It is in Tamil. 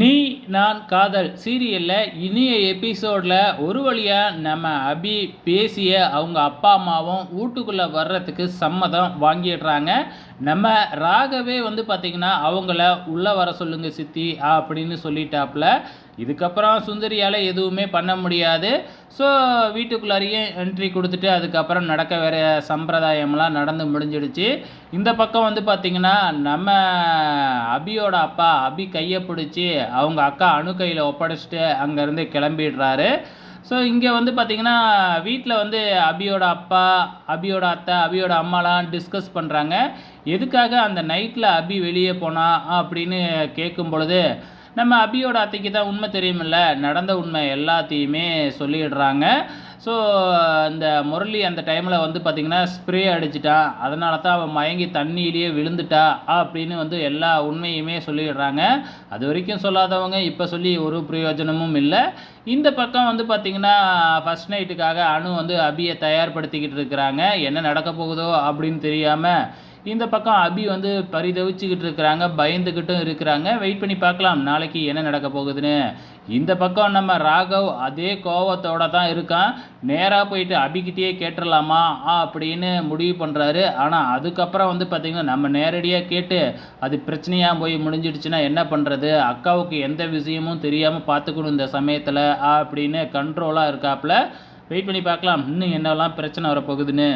நீ நான் காதல். சீரியலில் இனிய எபிசோடில் ஒரு வழியாக நம்ம அபி பேசிய அவங்க அப்பா அம்மாவும் வீட்டுக்குள்ளே வர்றதுக்கு சம்மதம் வாங்கிடுறாங்க. நம்ம ராகவே வந்து பார்த்திங்கன்னா அவங்கள உள்ளே வர சொல்லுங்கள் சித்தி அப்படின்னு சொல்லிட்டாப்புல இதுக்கப்புறம் சுந்தரியால் எதுவுமே பண்ண முடியாது. ஸோ வீட்டுக்குள்ளாரையே என்ட்ரி கொடுத்துட்டு அதுக்கப்புறம் நடக்க வேற சம்பிரதாயம்லாம் நடந்து முடிஞ்சிடுச்சு. இந்த பக்கம் வந்து பார்த்திங்கன்னா நம்ம அபியோட அப்பா அபி கையை பிடிச்சி அவங்க அக்கா அணு கையில் ஒப்படைச்சிட்டு அங்கேருந்து கிளம்பிடுறாரு. ஸோ இங்கே வந்து பார்த்திங்கன்னா வீட்டில் வந்து அபியோட அப்பா அபியோட அத்தை அபியோட அம்மாலாம் டிஸ்கஸ் பண்ணுறாங்க எதுக்காக அந்த நைட்டில் அபி வெளியே போனா அப்படின்னு கேட்கும் பொழுது நம்ம அபியோட அத்தைக்கு தான் உண்மை தெரியுமில்ல. நடந்த உண்மை எல்லாத்தையுமே சொல்லிடுறாங்க. ஸோ அந்த முரளி அந்த டைமில் வந்து பார்த்திங்கன்னா ஸ்ப்ரே அடிச்சிட்டான் அதனால தான் அவன் மயங்கி தண்ணியிலேயே விழுந்துட்டா அப்படின்னு வந்து எல்லா உண்மையுமே சொல்லிடுறாங்க. அது வரைக்கும் சொல்லாதவங்க இப்போ சொல்லி ஒரு பிரயோஜனமும் இல்லை. இந்த பக்கம் வந்து பார்த்திங்கன்னா ஃபஸ்ட் நைட்டுக்காக அணு வந்து அபியை தயார்படுத்திக்கிட்டு இருக்கிறாங்க. என்ன நடக்க போகுதோ அப்படின்னு தெரியாமல் இந்த பக்கம் அபி வந்து பரிதவிச்சுக்கிட்டு இருக்கிறாங்க பயந்துக்கிட்டும் இருக்கிறாங்க. வெயிட் பண்ணி பார்க்கலாம் நாளைக்கு என்ன நடக்க போகுதுன்னு. இந்த பக்கம் நம்ம ராகவ் அதே கோவத்தோட தான் இருக்கான். நேராக போயிட்டு அபிக்கிட்டேயே கேட்டுடலாமா அப்படின்னு முடிவு பண்ணுறாரு ஆனால் அதுக்கப்புறம் வந்து பார்த்திங்கன்னா நம்ம நேரடியாக கேட்டு அது பிரச்சனையாக போய் முடிஞ்சிடுச்சுன்னா என்ன பண்ணுறது அக்காவுக்கு எந்த விஷயமும் தெரியாமல் பார்த்துக்கணும் இந்த சமயத்தில் அப்படின்னு கண்ட்ரோலாக இருக்காப்புல வெயிட் பண்ணி பார்க்கலாம் இன்னும் என்னெல்லாம் பிரச்சனை வரப்போகுதுன்னு.